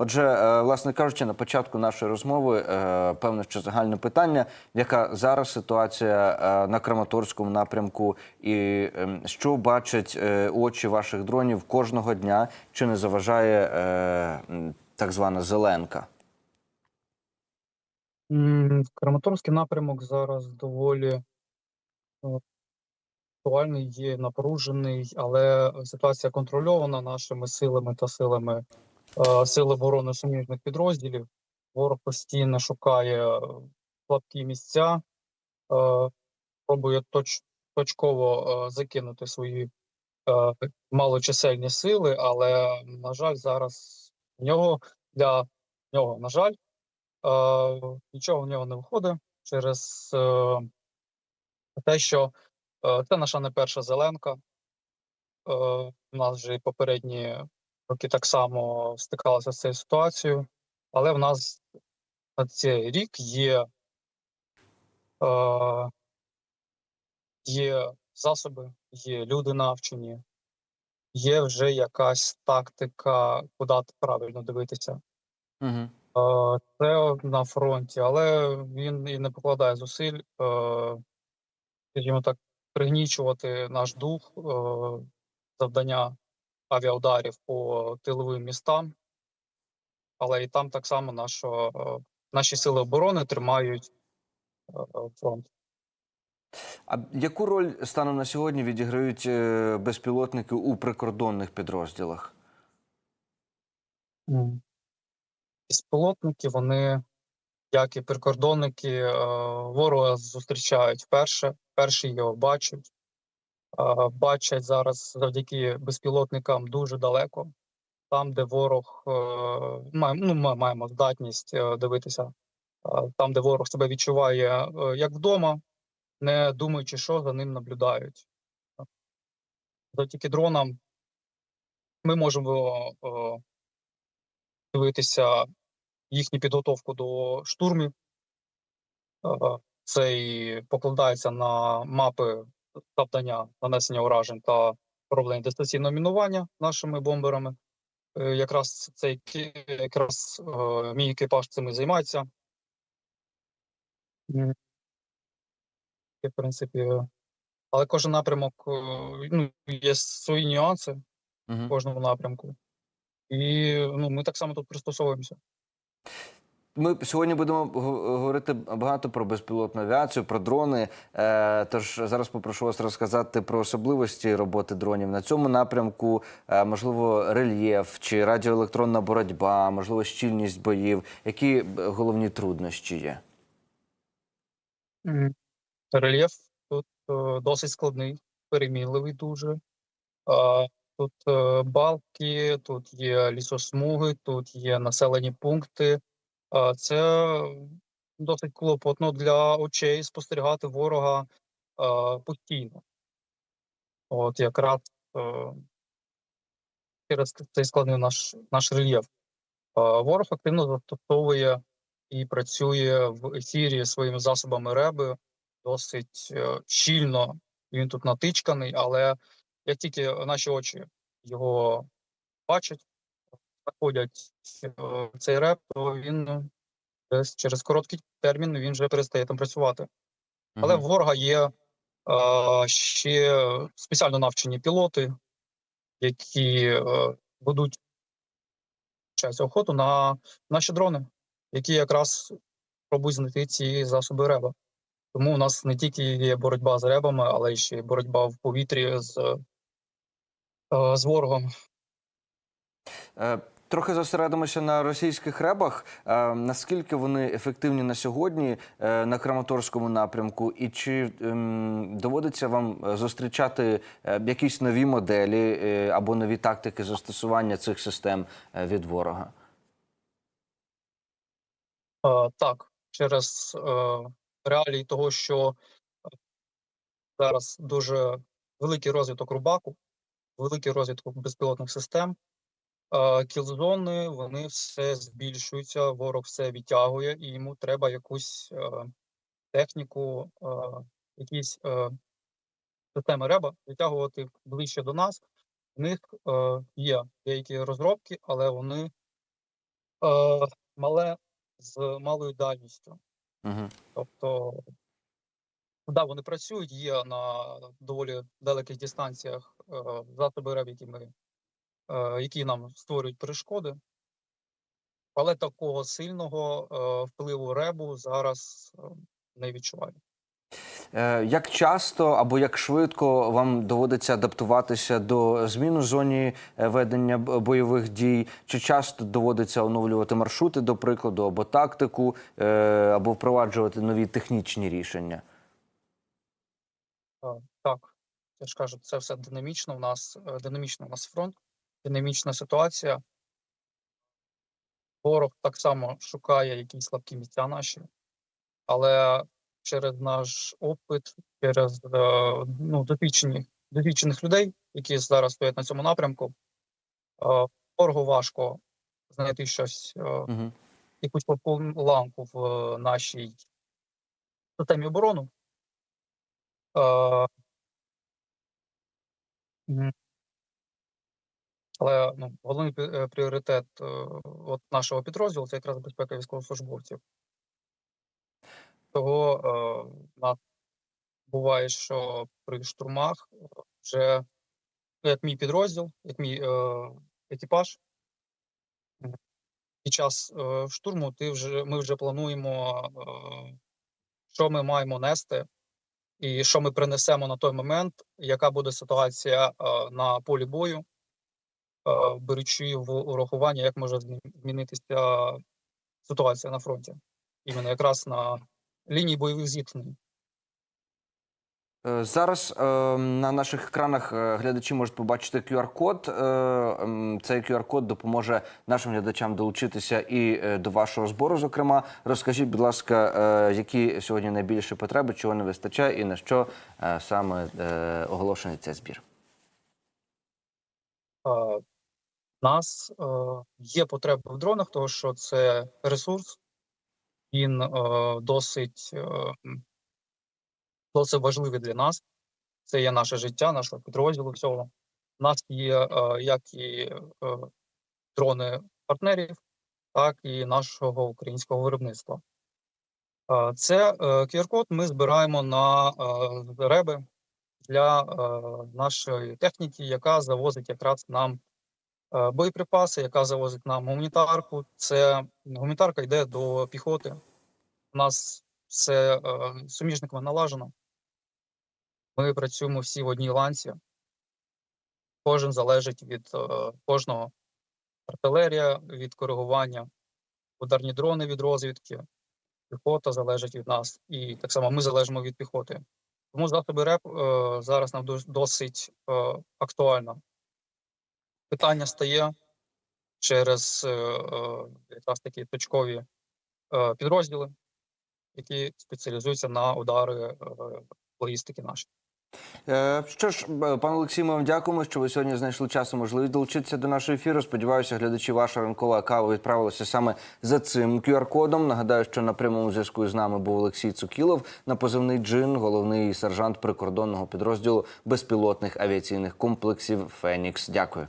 Отже, е, власне кажучи, на початку нашої розмови е, певно, що загальне питання, яка зараз ситуація е, на Краматорському напрямку, і ем, що бачать очі ваших дронів кожного дня, чи не заважає так звана зеленка? Краматорський напрямок зараз доволі актуальний, є напружений, але ситуація контрольована нашими силами та силами е, Сил оборони суміжних підрозділів. Ворог постійно шукає е, слабкі місця, е, пробує точ, точково закинути свої малочисельні сили, але, на жаль, зараз в нього для нього, на жаль, нічого в нього не виходить через те, що це наша не перша зеленка. У нас вже і попередні роки так само стикалися з цією ситуацією, але в нас на цей рік є, е, є засоби, є люди навчені, є вже якась тактика, куди правильно дивитися. Угу. Е, Це на фронті, але він і не покладає зусиль, е, скажімо так, пригнічувати наш дух, е, завдання авіаударів по тиловим містам. Але і там так само нашо, е, наші сили оборони тримають е, фронт. А яку роль станом на сьогодні відіграють е, безпілотники у прикордонних підрозділах? Безпілотники, вони, як і прикордонники, ворога зустрічають вперше, перші його бачать. Бачать зараз завдяки безпілотникам дуже далеко. Там, де ворог е, ну, ми маємо здатність е, дивитися, там, де ворог себе відчуває е, як вдома, не думаючи, що за ним наблюдають. Завдяки дронам ми можемо дивитися їхню підготовку до штурмів. Це і покладається на мапи завдання нанесення уражень та проведення дистанційного мінування нашими бомберами. Е, Якраз цей якраз е, мій екіпаж цим і займається. В принципі, е, але кожен напрямок ну, є свої нюанси в кожному напрямку. І ну, ми так само тут пристосовуємося. Ми сьогодні будемо говорити багато про безпілотну авіацію, про дрони. Е, Тож зараз попрошу вас розказати про особливості роботи дронів на цьому напрямку, е, можливо, рельєф чи радіоелектронна боротьба, можливо, щільність боїв. Які головні труднощі є? Рельєф тут е, досить складний, перемінливий дуже. Тут е, балки, тут є лісосмуги, тут є населені пункти. Це досить клопотно для очей спостерігати ворога постійно. От якраз е, через цей складний наш, наш рельєф. Ворог активно застосовує і працює в ефірі своїми засобами реби досить е, щільно. Він тут натичканий, але як тільки наші очі його бачать, знаходять е, цей реп, то він е, десь через короткий термін він вже перестає там працювати. Але в ворога є е, ще спеціально навчені пілоти, які е, ведуть час охоту на наші дрони, які якраз пробують знайти ці засоби реба. Тому у нас не тільки є боротьба з ребами, але й ще й боротьба в повітрі з, е, з ворогом. Трохи зосередимося на російських ребах. Наскільки вони ефективні на сьогодні е, на Краматорському напрямку, і чи ем, доводиться вам зустрічати е, якісь нові моделі е, або нові тактики застосування цих систем від ворога? Так, через реалії того, що зараз дуже великий розвиток рубаку, великий розвиток безпілотних систем. Кілзони вони все збільшуються, ворог все відтягує, і йому треба якусь техніку, якісь системи реба витягувати ближче до нас. В них є деякі розробки, але вони мале з малою дальністю. Угу. Тобто, да, вони працюють, є на доволі далеких дистанціях е, засоби РЕБ, які, ми, які нам створюють перешкоди. Але такого сильного е, впливу РЕБу зараз е, не відчуваю. Е, Як часто або як швидко вам доводиться адаптуватися до змін у зоні е, ведення бойових дій? Чи часто доводиться оновлювати маршрути, до прикладу, або тактику, е, або впроваджувати нові технічні рішення? Е, Так, я ж кажу, це все динамічно. У нас е, динамічно у нас фронт, динамічна ситуація. Ворог так само шукає якісь слабкі місця наші, але через наш опит, через е, ну, досвідчені, досвідчених людей, які зараз стоять на цьому напрямку, е, ворогу важко знайти щось, Угу. якусь ламку в нашій системі оборони. Але ну, головний е, пріоритет е, от нашого підрозділу це якраз безпека військовослужбовців. Того е, буває, що при штурмах е, вже ну, як мій підрозділ, як мій е, екіпаж. Під час е, штурму ти вже, ми вже плануємо, е, що ми маємо нести, і що ми принесемо на той момент, яка буде ситуація е, на полі бою, беручи в урахування, як може змінитися ситуація на фронті, іменно якраз на лінії бойових зіткнень. Е, Зараз е, на наших екранах е, глядачі можуть побачити QR-код. Е, Цей QR-код допоможе нашим глядачам долучитися і е, до вашого збору. Зокрема, розкажіть, будь ласка, е, які сьогодні найбільші потреби, чого не вистачає, і на що е, саме е, оголошений цей збір. Нас е, є потреба в дронах, тому що це ресурс, він е, досить, е, досить важливий для нас. Це є наше життя, нашого підрозділу всього. У нас є е, як і е, дрони партнерів, так і нашого українського виробництва. Е, Це е, QR-код ми збираємо на е, реби для е, нашої техніки, яка завозить якраз нам боєприпаси, яка завозить нам гуманітарку. Це гуманітарка йде до піхоти. У нас все е, суміжниками налажено. Ми працюємо всі в одній ланці. Кожен залежить від е, кожного. Артилерія від коригування, ударні дрони від розвідки, піхота залежить від нас, і так само ми залежимо від піхоти. Тому засоби РЕП е, зараз нам дос- досить е, актуально. Питання стає через е, е, якраз такі точкові е, підрозділи, які спеціалізуються на удари логістики нашої. Що ж, пане Олексій, ми вам дякуємо, що ви сьогодні знайшли час і можливість долучитися до нашого ефіру. Сподіваюся, глядачі ваша ранкова кава відправилися саме за цим QR-кодом. Нагадаю, що на прямому зв'язку з нами був Олексій Цукілов на позивний джин, головний сержант прикордонного підрозділу безпілотних авіаційних комплексів Фенікс. Дякую.